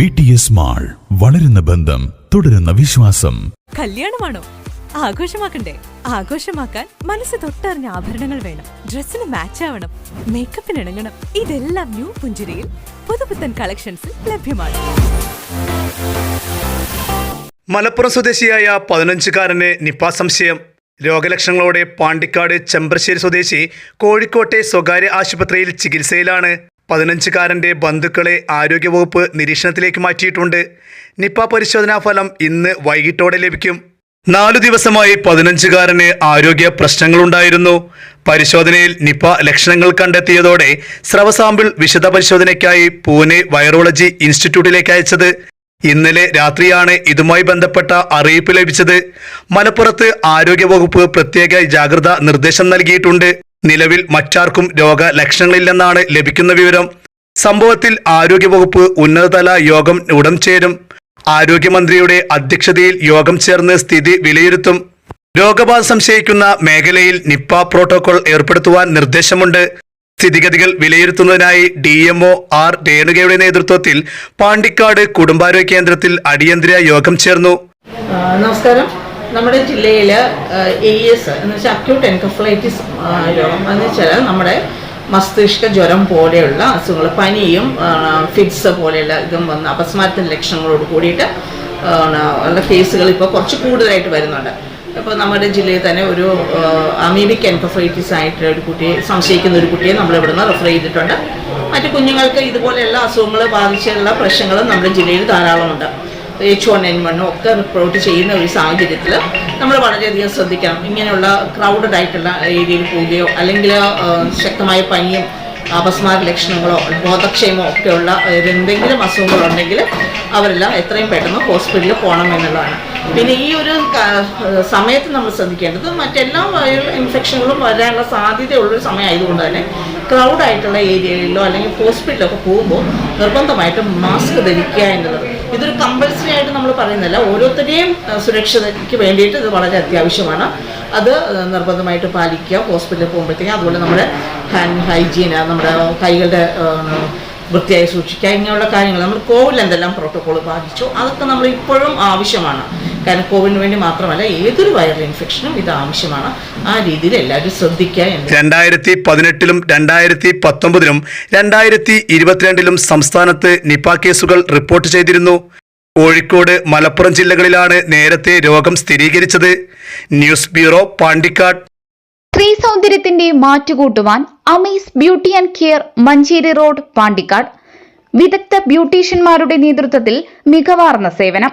V T S mall വളരുന്ന ബന്ധം തുടരുന്ന വിശ്വാസം. കല്യാണമാണോ? ആഘോഷമാക്കണ്ടേ? ആഘോഷമാക്കാൻ മനസ്സ് തൊട്ടറിഞ്ഞ ആഭരണങ്ങൾ വേണം. ഡ്രസ്സിന് മാച്ച് ആവണം. മേക്കപ്പിന് ഇണങ്ങണം. ഇതെല്ലാം ന്യൂ പുഞ്ചിരിയിൽ പുതുപുത്തൻ കളക്ഷൻസിൽ ലഭ്യമാണ്. മലപ്പുറം സ്വദേശിയായ പതിനഞ്ചുകാരന് നിപ്പ സംശയം. രോഗലക്ഷണങ്ങളോടെ പാണ്ടിക്കാട് ചെമ്പ്രശ്ശേരി സ്വദേശി കോഴിക്കോട്ടെ സ്വകാര്യ ആശുപത്രിയിൽ ചികിത്സയിലാണ്. പതിനഞ്ചുകാരന്റെ ബന്ധുക്കളെ ആരോഗ്യവകുപ്പ് നിരീക്ഷണത്തിലേക്ക് മാറ്റിയിട്ടുണ്ട്. നിപ്പ പരിശോധനാ ഫലം ഇന്ന് വൈകിട്ടോടെ ലഭിക്കും. നാലു ദിവസമായി പതിനഞ്ചുകാരന് ആരോഗ്യ പ്രശ്നങ്ങളുണ്ടായിരുന്നു. പരിശോധനയിൽ നിപ്പ ലക്ഷണങ്ങൾ കണ്ടെത്തിയതോടെ സ്രവസാമ്പിൾ വിശദ പരിശോധനയ്ക്കായി പൂനെ വൈറോളജി ഇൻസ്റ്റിറ്റ്യൂട്ടിലേക്ക് അയച്ചത്. ഇന്നലെ രാത്രിയാണ് ഇതുമായി ബന്ധപ്പെട്ട അറിയിപ്പ് ലഭിച്ചത്. മലപ്പുറത്ത് ആരോഗ്യവകുപ്പ് പ്രത്യേക ജാഗ്രത നിർദ്ദേശം നൽകിയിട്ടുണ്ട്. നിലവിൽ മറ്റാർക്കും രോഗ ലക്ഷണങ്ങളില്ലെന്നാണ് ലഭിക്കുന്ന വിവരം. സംഭവത്തിൽ ആരോഗ്യവകുപ്പ് ഉന്നതതല യോഗം ഉടൻ ചേരും. ആരോഗ്യമന്ത്രിയുടെ അധ്യക്ഷതയിൽ യോഗം ചേർന്ന് സ്ഥിതി വിലയിരുത്തും. രോഗബാധ സംശയിക്കുന്ന മേഖലയിൽ നിപ്പ പ്രോട്ടോകോൾ ഏർപ്പെടുത്തുവാൻ നിർദ്ദേശമുണ്ട്. സ്ഥിതിഗതികൾ വിലയിരുത്തുന്നതിനായി ഡി എംഒ ആർ രേണുകയുടെ നേതൃത്വത്തിൽ പാണ്ടിക്കാട് കുടുംബാരോഗ്യ കേന്ദ്രത്തിൽ അടിയന്തര യോഗം ചേർന്നു. നമസ്കാരം. നമ്മുടെ ജില്ലയിൽ എ എസ് എന്ന് വെച്ചാൽ അക്യൂട്ട് എൻകഫലൈറ്റിസ് രോഗം. എന്ന് വെച്ചാൽ നമ്മുടെ മസ്തിഷ്ക ജ്വരം പോലെയുള്ള അസുഖങ്ങൾ പനിയും ഫിറ്റ്സ് പോലെയുള്ള ഇതും വന്ന് അപസ്മാരത്തിന്റെ ലക്ഷണങ്ങളോട് കൂടിയിട്ട് ഉള്ള കേസുകൾ ഇപ്പോൾ കുറച്ച് കൂടുതലായിട്ട് വരുന്നുണ്ട്. ഇപ്പോൾ നമ്മുടെ ജില്ലയിൽ തന്നെ ഒരു അമീബിക് എൻകഫൈറ്റിസ് ആയിട്ടുള്ള ഒരു കുട്ടിയെ സംശയിക്കുന്ന ഒരു കുട്ടിയെ നമ്മൾ ഇവിടുന്ന് റെഫർ ചെയ്തിട്ടുണ്ട്. മറ്റു കുഞ്ഞുങ്ങൾക്ക് ഇതുപോലെയുള്ള അസുഖങ്ങൾ ബാധിച്ചുള്ള പ്രശ്നങ്ങളും നമ്മുടെ ജില്ലയിൽ ധാരാളമുണ്ട്. എച്ച് വൺ എൻ വണ്ണും ഒക്കെ റിപ്പോർട്ട് ചെയ്യുന്ന ഒരു സാഹചര്യത്തിൽ നമ്മൾ വളരെയധികം ശ്രദ്ധിക്കണം. ഇങ്ങനെയുള്ള ക്രൗഡഡ് ആയിട്ടുള്ള ഏരിയയിൽ പോവുകയോ അല്ലെങ്കിൽ ശക്തമായ പനിയും അപസ്മാര ലക്ഷണങ്ങളോ ബോധക്ഷയമോ ഒക്കെയുള്ള എന്തെങ്കിലും അസുഖങ്ങളുണ്ടെങ്കിൽ അവരെല്ലാം എത്രയും പെട്ടെന്ന് ഹോസ്പിറ്റലിൽ പോകണം എന്നുള്ളതാണ്. പിന്നെ ഈ ഒരു സമയത്ത് നമ്മൾ ശ്രദ്ധിക്കേണ്ടത് മറ്റെല്ലാ ഇൻഫെക്ഷനുകളും വരാനുള്ള സാധ്യതയുള്ളൊരു സമയമായതുകൊണ്ട് തന്നെ ക്രൗഡായിട്ടുള്ള ഏരിയകളിലോ അല്ലെങ്കിൽ ഹോസ്പിറ്റലിലൊക്കെ പോകുമ്പോൾ നിർബന്ധമായിട്ടും മാസ്ക് ധരിക്കുക എന്നുള്ളത് ഇതൊരു കമ്പൽസറി ആയിട്ട് നമ്മൾ പറയുന്നില്ല ഓരോരുത്തരെയും സുരക്ഷയ്ക്ക് വേണ്ടിയിട്ട് ഇത് വളരെ അത്യാവശ്യമാണ്. അത് നിർബന്ധമായിട്ട് പാലിക്കുക. ഹോസ്പിറ്റലിൽ പോകുമ്പോഴത്തേക്കും അതുപോലെ നമ്മുടെ ഹാൻഡ് ഹൈജീൻ നമ്മുടെ കൈകളുടെ വൃത്തിയായി സൂക്ഷിക്കുക ഇങ്ങനെയുള്ള കാര്യങ്ങൾ. നമ്മൾ കോവിഡിൽ എന്തെല്ലാം പ്രോട്ടോകോൾ പാലിച്ചു അതൊക്കെ നമ്മൾ ഇപ്പോഴും ആവശ്യമാണ്. കാരണം കോവിഡിന് വേണ്ടി മാത്രമല്ല ഏതൊരു വൈറൽ ഇൻഫെക്ഷനും ഇത് ആവശ്യമാണ്. ആ രീതിയിൽ എല്ലാവരും ശ്രദ്ധിക്കുക രണ്ടായിരത്തി പതിനെട്ടിലും രണ്ടായിരത്തി പത്തൊമ്പതിലും രണ്ടായിരത്തി ഇരുപത്തിരണ്ടിലും സംസ്ഥാനത്ത് നിപ കേസുകൾ റിപ്പോർട്ട് ചെയ്തിരുന്നു. കോഴിക്കോട് മലപ്പുറം ജില്ലകളിലാണ് നേരത്തെ രോഗം സ്ഥിരീകരിച്ചത്. News bureau Pandikkad. സ്ത്രീ സൗന്ദര്യത്തിന്റെ മാറ്റുകൂട്ടുവാൻ Amees beauty and care Manjeri road Pandikkad. വിദഗ്ധ ബ്യൂട്ടീഷ്യന്മാരുടെ നേതൃത്വത്തിൽ മികവാർന്ന സേവനം.